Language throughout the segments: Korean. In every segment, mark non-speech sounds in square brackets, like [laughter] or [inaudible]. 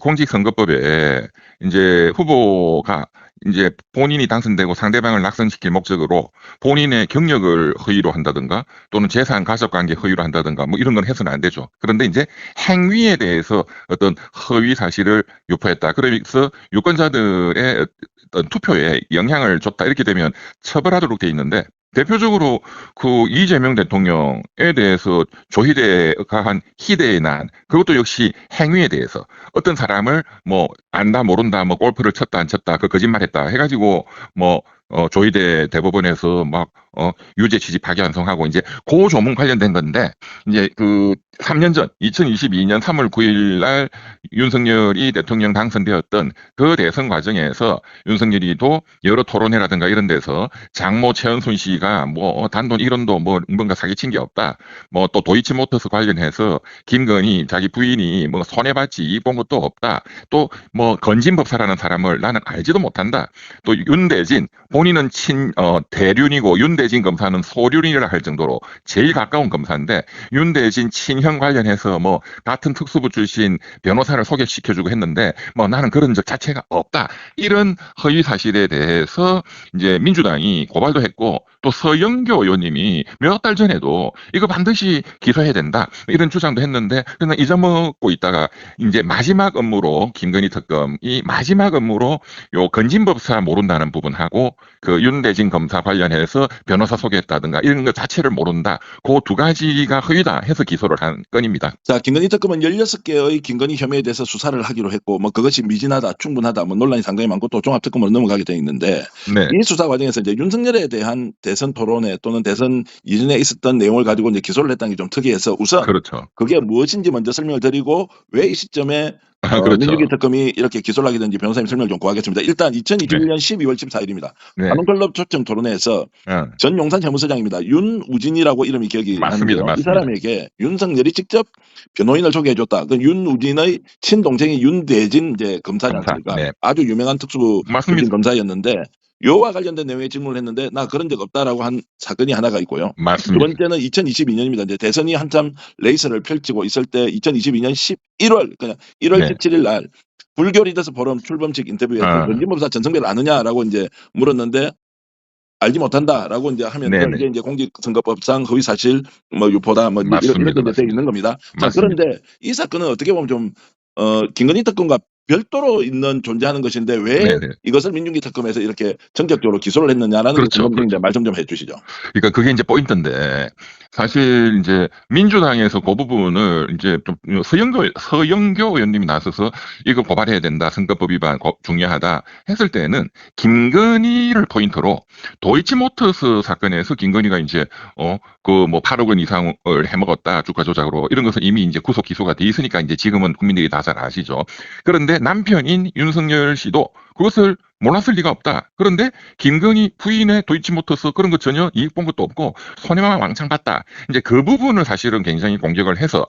공직선거법에 이제 후보가 이제 본인이 당선되고 상대방을 낙선시킬 목적으로 본인의 경력을 허위로 한다든가 또는 재산 가족 관계 허위로 한다든가 뭐 이런 건 해서는 안 되죠. 그런데 이제 행위에 대해서 어떤 허위 사실을 유포했다. 그래서 유권자들의 투표에 영향을 줬다. 이렇게 되면 처벌하도록 돼 있는데 대표적으로 그 이재명 대통령에 대해서 조희대가 한 희대의 난 그것도 역시 행위에 대해서 어떤 사람을 뭐 안다 모른다 뭐 골프를 쳤다 안 쳤다 그 거짓말했다 해가지고 뭐 어, 조희대 대법원에서 막, 어, 유죄 취지 파기환송하고 이제 고 조문 관련된 건데, 이제 그 3년 전, 2022년 3월 9일 날 윤석열이 대통령 당선되었던 그 대선 과정에서 윤석열이도 여러 토론회라든가 이런 데서 장모 최은순 씨가 뭐 단돈 1원도 뭐 뭔가 사기친 게 없다. 뭐 또 도이치모터스 관련해서 김건희 자기 부인이 뭐 손해봤지 본 것도 없다. 또 뭐 건진법사라는 사람을 나는 알지도 못한다. 또 윤대진 본인은 친 어, 대륜이고 윤 대진 검사는 소륜이라 할 정도로 제일 가까운 검사인데 윤대진 친형 관련해서 뭐 같은 특수부 출신 변호사를 소개시켜주고 했는데 뭐 나는 그런 적 자체가 없다. 이런 허위 사실에 대해서 이제 민주당이 고발도 했고 또 서영교 의원님이 몇 달 전에도 이거 반드시 기소해야 된다 이런 주장도 했는데 그냥 잊어먹고 있다가 이제 마지막 업무로 김건희 특검이 마지막 업무로 요 건진법사 모른다는 부분하고 그 윤대진 검사 관련해서 변호사 소개했다든가 이런 것 자체를 모른다 그 두 가지가 허위다 해서 기소를 한 건입니다. 자, 김건희 특검은 16개의 김건희 혐의에 대해서 수사를 하기로 했고, 뭐 그것이 미진하다, 충분하다, 뭐 논란이 상당히 많고 또 종합특검으로 넘어가게 돼 있는데, 네. 이 수사 과정에서 이제 윤석열에 대한 대선 토론회 또는 대선 이전에 있었던 내용을 가지고 이제 기소를 했다는 게 좀 특이해서 우선 그렇죠. 그게 무엇인지 먼저 설명을 드리고 왜 이 시점에 아, 어, 그렇죠. 민주기 특검이 이렇게 기소를 하게 된지 변호사님 설명 좀 구하겠습니다. 일단 2021년 12월 14일입니다. 네. 한국클럽 초청 토론회에서 어, 전 용산 재무서장입니다. 윤우진이라고 이름이 기억이 맞습니다, 나는데요. 이 맞습니다. 사람에게 윤석열이 직접 변호인을 소개해줬다. 그 윤우진의 친동생이 윤대진 이제 검사지 검사, 않습니까? 네. 아주 유명한 맞습니다. 출신 검사였는데 요와 관련된 내용에 질문을 했는데 나 그런 적 없다라고 한 사건이 하나가 있고요. 두 맞습니다. 번째는 2022년입니다. 이제 대선이 한참 레이스를 펼치고 있을 때 2022년 11월 그냥 1월 네. 17일 날 불교 리더스 포럼 출범식 인터뷰에서 아. 건진법사 전성배를 아느냐라고 이제 물었는데 알지 못한다라고 이제 하면서 네네. 이게 이제 공직선거법상 허위 사실 뭐 유포다 뭐 이런 맞습니다, 이제 돼 맞습니다. 있는 겁니다. 자 맞습니다. 그런데 이 사건은 어떻게 보면 좀 어, 김건희 특검과 별도로 있는 존재하는 것인데 왜 네네. 이것을 민중기 특검에서 이렇게 전격적으로 기소를 했느냐라는 그렇죠, 게 궁금한데 말씀 좀 해주시죠. 그러니까 그게 이제 포인트인데 사실 이제 민주당에서 그 부분을 이제 좀 서영교 서영교 의원님이 나서서 이거 고발해야 된다 선거법 위반 고- 중요하다 했을 때는 김건희를 포인트로 도이치모터스 사건에서 김건희가 이제 어 그 뭐 8억 원 이상을 해먹었다 주가 조작으로 이런 것은 이미 이제 구속 기소가 돼 있으니까 이제 지금은 국민들이 다 잘 아시죠. 그런데 남편인 윤석열 씨도 그것을 몰랐을 리가 없다. 그런데 김건희 부인의 도이치모터스 그런 거 전혀 이익 본 것도 없고 손해만 왕창 봤다. 이제 그 부분을 사실은 굉장히 공격을 해서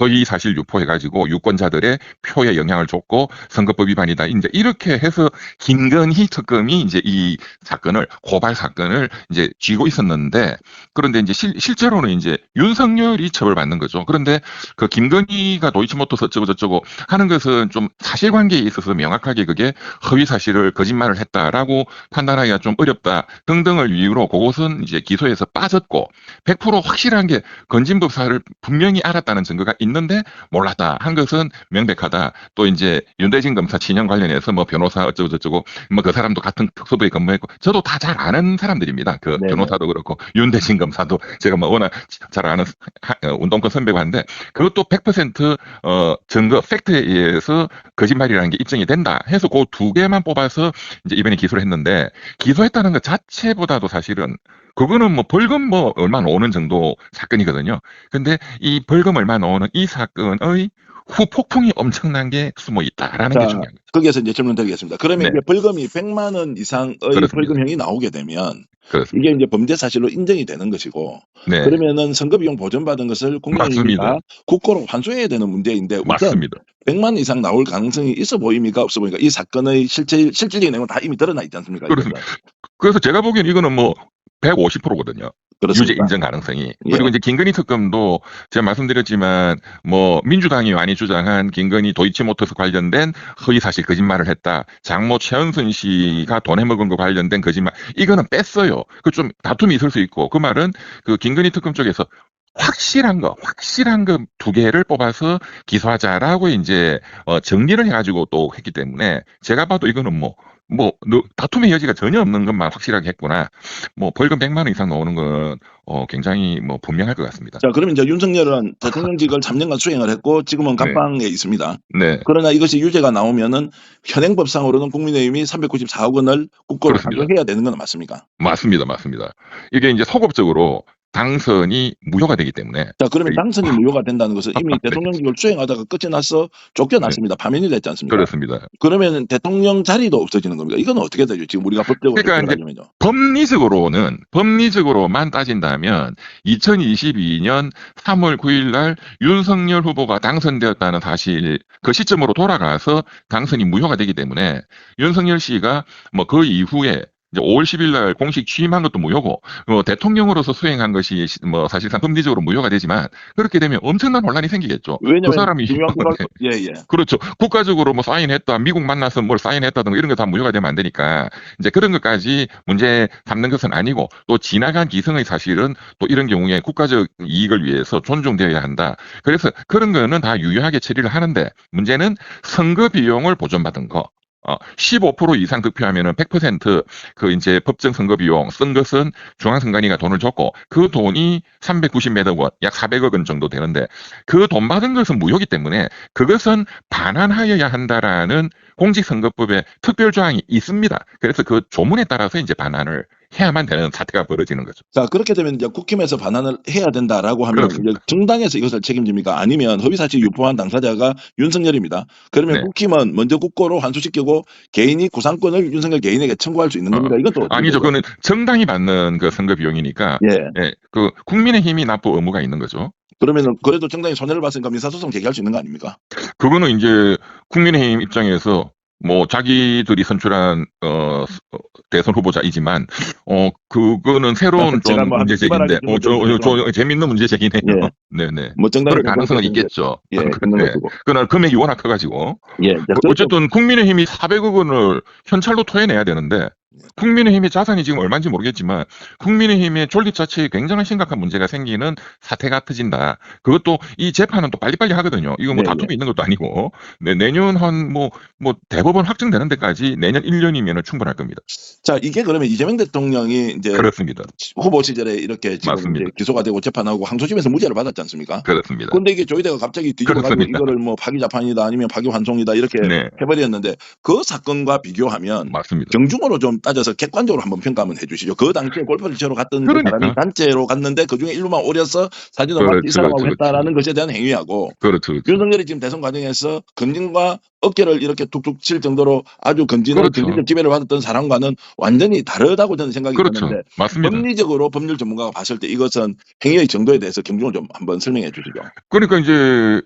허위 사실 유포해가지고 유권자들의 표에 영향을 줬고 선거법 위반이다. 이제 이렇게 해서 김건희 특검이 이제 이 사건을 고발 사건을 이제 쥐고 있었는데 그런데 이제 실, 실제로는 이제 윤석열이 처벌받는 거죠. 그런데 그 김건희가 도이치모터스 어쩌고 저쩌고 하는 것은 좀 사실관계에 있어서 명확하게 그게 허위 사실을 거짓 말을 했다라고 판단하기가 좀 어렵다 등등을 이유로 그것은 이제 기소에서 빠졌고 100% 확실한 게 건진법 사를 분명히 알았다는 증거가 있는데 몰랐다 한 것은 명백하다. 또 이제 윤대진 검사 친형 관련해서 뭐 변호사 어쩌고 저쩌고 뭐 그 사람도 같은 특수부에 근무했고 저도 다 잘 아는 사람들입니다. 그 네네. 변호사도 그렇고 윤대진 검사도 제가 뭐 워낙 잘 아는 하- 어, 운동권 선배고 한데 그것도 100% 어, 증거 팩트에 의해서 거짓말이라는 게 입증이 된다 해서 그 두 개만 뽑아서 이제 이번에 기소를 했는데 기소했다는 것 자체보다도 사실은 그거는 뭐 벌금 뭐 얼마 나오는 정도 사건이거든요. 근데 이 벌금 얼마 나오는 이 사건의 후폭풍이 엄청난 게 숨어 있다라는 게 자, 중요한 거죠. 거기에서 이제 질문 드리겠습니다. 그러면 네. 이게 벌금이 100만 원 이상의 그렇습니다. 벌금형이 나오게 되면 그렇습니다. 이게 이제 범죄 사실로 인정이 되는 것이고 네. 그러면은 선거비용 보전받은 것을 맞습니다. 국고로 환수해야 되는 문제인데 맞습니다. 100만 이상 나올 가능성이 있어 보입니까 없어 보입니까? 이 사건의 실제 실질적인 내용은 다 이미 드러나 있지 않습니까? 그렇습니다. 그래서 제가 보기엔 이거는 뭐 150%거든요. 그렇습니다. 유죄 인정 가능성이 예. 그리고 이제 김건희 특검도 제가 말씀드렸지만 뭐 민주당이 많이 주장한 김건희 도이치모터스 관련된 허위 사실 거짓말을 했다 장모 최은순 씨가 돈 해먹은 거 관련된 거짓말 이거는 뺐어요 그 좀 다툼이 있을 수 있고 그 말은 그 김건희 특검 쪽에서 확실한 거, 확실한 거 두 개를 뽑아서 기소하자라고 이제 어, 정리를 해가지고 또 했기 때문에 제가 봐도 이거는 뭐, 뭐, 너- 다툼의 여지가 전혀 없는 것만 확실하게 했구나. 뭐, 벌금 100만 원 이상 나오는 건, 어, 굉장히 뭐, 분명할 것 같습니다. 자, 그러면 이제 윤석열은 대통령직을 3년간 수행을 했고 지금은 네. 감방에 있습니다. 네. 그러나 이것이 유죄가 나오면은 현행법상으로는 국민의힘이 394억 원을 국고로. 환수해야 되는 건 맞습니까? 맞습니다. 맞습니다. 이게 이제 소급적으로 당선이 무효가 되기 때문에. 자, 그러면 이- 당선이 무효가 된다는 것은 이미 [laughs] 네. 대통령직을 수행하다가 끝이 나서 쫓겨났습니다. 파면이 됐지 않습니까? 그렇습니다. 그러면 대통령 자리도 없어지는 겁니다. 이건 어떻게 되죠? 지금 우리가 법적으로 그러니까 이제. 법리적으로는 법리적으로만 따진다면 2022년 3월 9일 날 윤석열 후보가 당선되었다는 사실 그 시점으로 돌아가서 당선이 무효가 되기 때문에 윤석열 씨가 뭐 그 이후에 이제 5월 10일 날 공식 취임한 것도 무효고 뭐 대통령으로서 수행한 것이 시- 뭐 사실상 법리적으로 무효가 되지만 그렇게 되면 엄청난 혼란이 생기겠죠. 왜냐면 그 사람이 걸 [laughs] 예, 예. 그렇죠. 국가적으로 뭐 사인했다, 미국 만나서 뭘 사인했다든가 이런 거 다 무효가 되면 안 되니까 이제 그런 것까지 문제 삼는 것은 아니고 또 지나간 기성의 사실은 또 이런 경우에 국가적 이익을 위해서 존중되어야 한다. 그래서 그런 거는 다 유효하게 처리를 하는데 문제는 선거 비용을 보존받은 거. 어, 15% 이상 득표하면은 100%그 이제 법정 선거 비용 쓴 것은 중앙선관위가 돈을 줬고 그 돈이 390몇 원, 약 400억 원 정도 되는데 그 돈 받은 것은 무효기 때문에 그것은 반환하여야 한다라는 공직선거법에 특별 조항이 있습니다. 그래서 그 조문에 따라서 이제 반환을 해야만 되는 사태가 벌어지는 거죠. 자, 그렇게 되면 이제 국힘에서 반환을 해야 된다라고 하면 그렇습니다. 이제 정당에서 이것을 책임집니까? 아니면 허위사실 유포한 당사자가 윤석열입니다. 그러면 네. 국힘은 먼저 국고로 환수시키고 개인이 구상권을 윤석열 개인에게 청구할 수 있는 어, 겁니다. 이것도 어떻게 아니죠. 그거는 정당이 받는 그 선거 비용이니까 예. 예, 그 국민의힘이 납부 의무가 있는 거죠. 그러면은 그래도 정당이 손해를 봤으니까 민사소송 제기할 수 있는 거 아닙니까? 그거는 이제 국민의힘 입장에서 뭐 자기들이 선출한 어 스- 어, 대선 후보자이지만 어 그거는 새로운 좀뭐 문제 제기인데 기발하게 어저 좀저 재밌는 문제 제기네요. 예. 네네. 뭐 그럴 가능성은 있겠죠. 예, 그- 네. 것이고. 그날 금액이 워낙 커가지고 예. 자, 어- 어쨌든 국민의힘이 400억 원을 현찰로 토해내야 되는데 국민의힘의 자산이 지금 얼마인지 모르겠지만 국민의힘의 존립 자체에 굉장한 심각한 문제가 생기는 사태가 터진다. 그것도 이 재판은 또 빨리빨리 하거든요. 이거 뭐 네, 다툼이 있는 것도 아니고 네, 내년 한뭐뭐 대법원 확정되는 데까지 내년 1년이면 충분할 겁니다. 자, 이게 그러면 이재명 대통령이 이제 그렇습니다. 후보 시절에 이렇게 지금 기소가 되고 재판하고 항소심에서 무죄를 받았지 않습니까? 그렇습니다. 근데 이게 조희대가 갑자기 뒤집어가지고. 이거를 뭐 파기자판이다 아니면 파기환송이다 이렇게 네, 해버렸는데 그 사건과 비교하면 맞습니다. 경중으로 좀 따져서 객관적으로 한번 평가 한번 해주시죠. 그 당시에 골프를 치러 갔던 그 그러니까. 사람이 단체로 갔는데 그 중에 일루만 오려서 사진을 그렇죠, 막이 사람하고 그렇죠, 했다라는 것에 대한 행위하고 그렇죠. 그렇죠. 윤석열이 지금 대선 과정에서 검진과 어깨를 이렇게 툭툭 칠 정도로 아주 검진을 그렇죠. 지배를 받았던 사람과는 완전히 다르다고 저는 생각이 그렇죠. 드는데 맞습니다. 법리적으로 법률 전문가가 봤을 때 이것은 행위의 정도에 대해서 경중을 좀 한번 설명해 주시죠. 그러니까 이제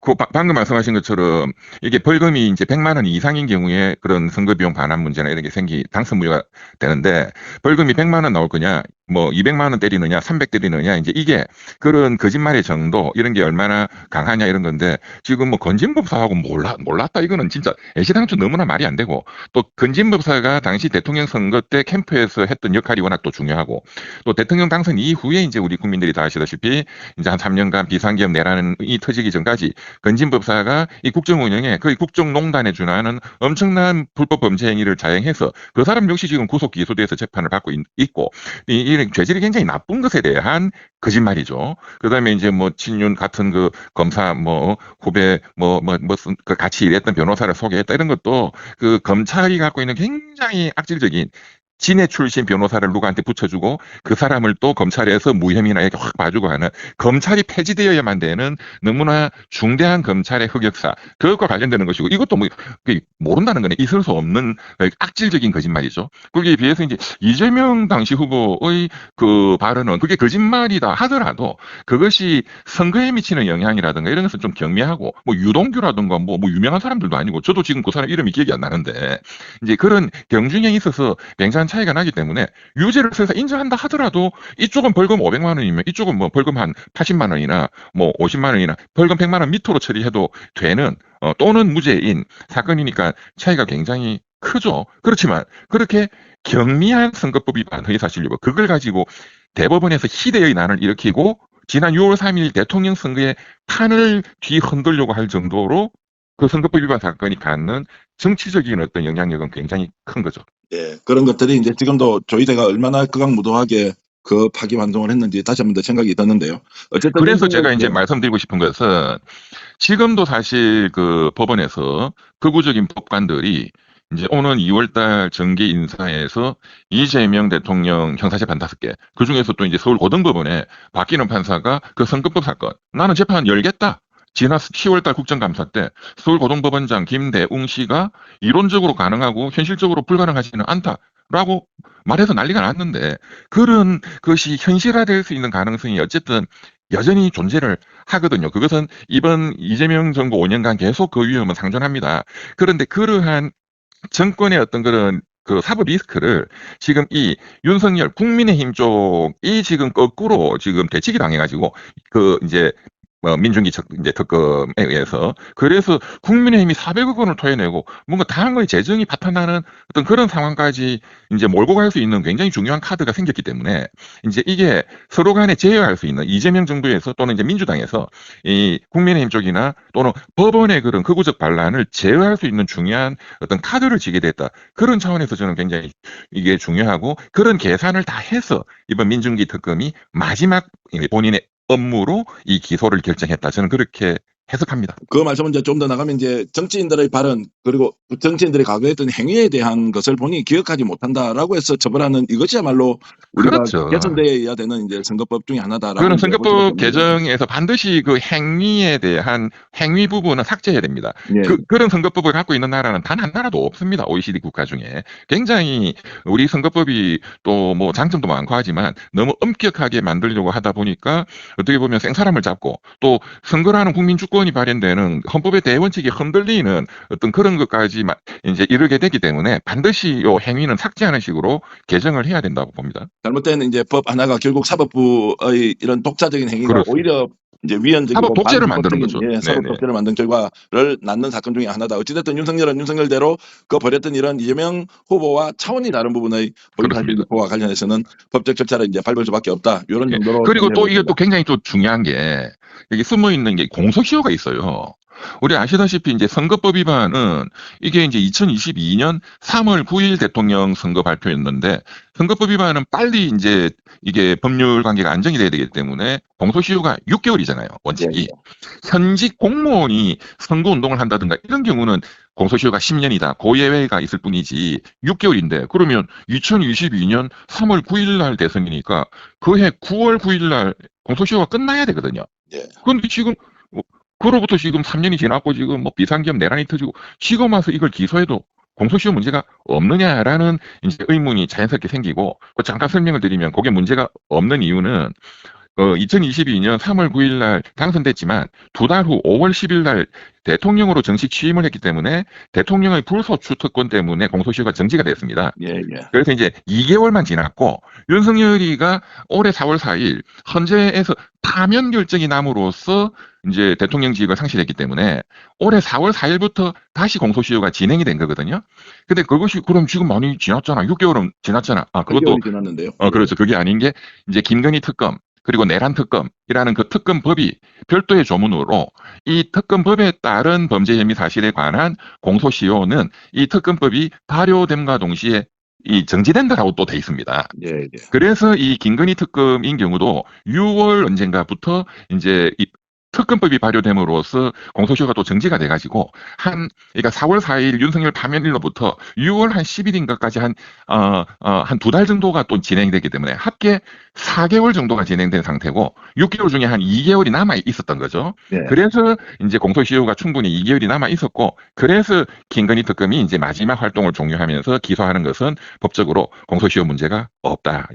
그 바- 방금 말씀하신 것처럼 이게 벌금이 이제 100만 원 이상인 경우에 그런 선거 비용 반환 문제나 이런 게 생기 당선 무효가 되는데 벌금이 100만 원 나올 거냐 뭐 200만 원 때리느냐 300 때리느냐 이제 이게 그런 거짓말의 정도 이런 게 얼마나 강하냐 이런 건데 지금 뭐 건진법사하고 몰라 몰랐다. 이거는 진짜 애시당초 너무나 말이 안 되고 또 건진법사가 당시 대통령 선거 때 캠프에서 했던 역할이 워낙 또 중요하고 또 대통령 당선 이후에 이제 우리 국민들이 다 아시다시피 이제 한 3년간 비상기업 내란이 터지기 전까지 건진법사가 이 국정 운영에 거의 국정농단에 준하는 엄청난 불법 범죄 행위를 자행해서 그 사람 역시 지금 구속 기소돼서 재판을 받고 있, 고 이, 이 죄질이 굉장히 나쁜 것에 대한 거짓말이죠. 그 다음에 이제 뭐 친윤 같은 그 검사 뭐 후배 뭐 뭐뭐그 같이 일했던 변호사를 소개했다 이런 것도 그 검찰이 갖고 있는 굉장히 악질적인 진해 출신 변호사를 누구한테 붙여주고 그 사람을 또 검찰에서 무혐의나 이렇게 확 봐주고 하는 검찰이 폐지되어야만 되는 너무나 중대한 검찰의 흑역사 그것과 관련되는 것이고 이것도 뭐그 모른다는 거는 있을 수 없는 악질적인 거짓말이죠. 거기에 비해서 이제 이재명 당시 후보의 그 발언은 그게 거짓말이다 하더라도 그것이 선거에 미치는 영향이라든가 이런 것은 좀 경미하고 뭐 유동규라든가 뭐, 뭐 유명한 사람들도 아니고 저도 지금 그 사람 이름이 기억이 안 나는데 이제 그런 경중에 있어서 굉장한 엄청난 차이가 나기 때문에 유죄를 설사 인정한다 하더라도 이쪽은 벌금 500만 원이면 이쪽은 뭐 벌금 한 80만 원이나 뭐 50만 원이나 벌금 100만 원 밑으로 처리해도 되는 어, 또는 무죄인 사건이니까 차이가 굉장히 크죠. 그렇지만 그렇게 경미한 선거법 위반 허위 사실유법 그걸 가지고 대법원에서 희대의 난을 일으키고 지난 6월 3일 대통령 선거에 판을 뒤흔들려고 할 정도로 그 선거법 위반 사건이 갖는 정치적인 어떤 영향력은 굉장히 큰 거죠. 예, 그런 것들이 이제 지금도 조희대가 얼마나 극악무도하게 그 파기환송을 했는지 다시 한번 더 생각이 드는데요. 어쨌든 그래서 윤석열- 제가 이제 예, 말씀드리고 싶은 것은 지금도 사실 그 법원에서 극우적인 법관들이 이제 오는 2월달 정기 인사에서 이재명 대통령 형사재판 다섯 개, 그 중에서 또 이제 서울 고등법원에 바뀌는 판사가 그 선거법 사건, 나는 재판 열겠다. 지난 10월달 국정감사 때 서울 고등법원장 김대웅 씨가 이론적으로 가능하고 현실적으로 불가능하지는 않다라고 말해서 난리가 났는데 그런 것이 현실화될 수 있는 가능성이 어쨌든 여전히 존재를 하거든요. 그것은 이번 이재명 정부 5년간 계속 그 위험은 상존합니다. 그런데 그러한 정권의 어떤 그런 그 사법 리스크를 지금 이 윤석열 국민의힘 쪽이 지금 거꾸로 지금 대치기 당해가지고 그 이제 뭐 민중기 척- 이제 특검에 의해서 그래서 국민의힘이 400억 원을 토해내고 뭔가 당의 재정이 파탄나는 어떤 그런 상황까지 이제 몰고 갈 수 있는 굉장히 중요한 카드가 생겼기 때문에 이제 이게 서로 간에 제어할 수 있는 이재명 정부에서 또는 이제 민주당에서 이 국민의힘 쪽이나 또는 법원의 그런 극우적 반란을 제어할 수 있는 중요한 어떤 카드를 쥐게 됐다. 그런 차원에서 저는 굉장히 이게 중요하고 그런 계산을 다 해서 이번 민중기 특검이 마지막 본인의 업무로 이 기소를 결정했다. 저는 그렇게 해석합니다. 그 말씀은 이제 좀 더 나가면 이제 정치인들의 발언 그리고 정치인들이 과거에 했던 행위에 대한 것을 본인이 기억하지 못한다라고 해서 처벌하는 이것이야말로 우리가 그렇죠. 개선돼야 되는 이제 선거법 중에 하나다라고 볼 선거법 개정에서 반드시 그 행위에 대한 행위 부분은 삭제해야 됩니다. 예. 그, 그런 선거법을 갖고 있는 나라는 단 한 나라도 없습니다. OECD 국가 중에. 굉장히 우리 선거법이 또 뭐 장점도 많고 하지만 너무 엄격하게 만들려고 하다 보니까 어떻게 보면 생사람을 잡고 또 선거라는 국민 주권이 발현되는 헌법의 대원칙이 흔들리는 어떤 그런 것까지 마- 이제 이르게 되기 때문에 반드시 요 행위는 삭제하는 식으로 개정을 해야 된다고 봅니다. 잘못된 이제 법 하나가 결국 사법부의 이런 독자적인 행위가 그렇습니다. 오히려 이제 위헌적이고 사법 독재를 만드는 거죠. 예, 사법 네네. 독재를 만든 결과를 낳는 사건 중에 하나다. 어찌됐든 윤석열은 윤석열대로 그 벌였던 이런 이재명 후보와 차원이 다른 부분의. 본사실과 관련해서는 법적 절차를 이제 밟을 수밖에 없다. 이런 예. 정도로 그리고 또 이게 또. 굉장히 또 중요한 게 여기 숨어 있는 게 공소시효가 있어요. 우리 아시다시피 이제 선거법 위반은 이게 이제 2022년 3월 9일 대통령 선거 발표였는데 선거법 위반은 빨리 이제 이게 법률 관계가 안정이 돼야 되기 때문에 공소시효가 6개월이잖아요. 예, 원칙이. 예. 현직 공무원이 선거 운동을 한다든가 이런 경우는 공소시효가 10년이다. 고예외가 있을 뿐이지 6개월인데 그러면 2022년 3월 9일 날 대선이니까 그해 9월 9일 날 공소시효가 끝나야 되거든요. 예. 그런데 지금 어, 그로부터 지금 3년이 지났고 지금 뭐 비상계엄 내란이 터지고 지금 와서 이걸 기소해도 공소시효 문제가 없느냐라는 이제 의문이 자연스럽게 생기고 그 잠깐 설명을 드리면 그게 문제가 없는 이유는 어, 2022년 3월 9일 날 당선됐지만 두 달 후 5월 10일 날 대통령으로 정식 취임을 했기 때문에 대통령의 불소추 특권 때문에 공소시효가 정지가 됐습니다. 예, 예. 그래서 이제 2개월만 지났고 윤석열이가 올해 4월 4일 헌재에서 파면 결정이 남으로써 이제 대통령직을 상실했기 때문에 올해 4월 4일부터 다시 공소시효가 진행이 된 거거든요. 근데 그것이 그럼 지금 많이 지났잖아. 6개월은 지났잖아. 아, 그것도 6개월이 지났는데요. 어, 그렇죠. 그게 아닌 게 이제 김건희 특검 그리고 내란 특검이라는 그 특검법이 별도의 조문으로 이 특검법에 따른 범죄 혐의 사실에 관한 공소시효는 이 특검법이 발효됨과 동시에 이 정지된다라고 또 돼 있습니다. 예, 예. 그래서 이 김건희 특검인 경우도 6월 언젠가부터 이제 이 특검법이 발효됨으로써 공소시효가 또 정지가 돼가지고 한 그러니까 4월 4일 윤석열 파면일로부터 6월 한 10일인가까지 한 어, 어, 한 두 달 정도가 또 진행되기 때문에 합계 4개월 정도가 진행된 상태고 6개월 중에 한 2개월이 남아 있었던 거죠. 예. 그래서 이제 공소시효가 충분히 2개월이 남아 있었고 그래서 김건희 특검이 이제 마지막 활동을 종료하면서 기소하는 것은 법적으로 공소시효 문제가 없다.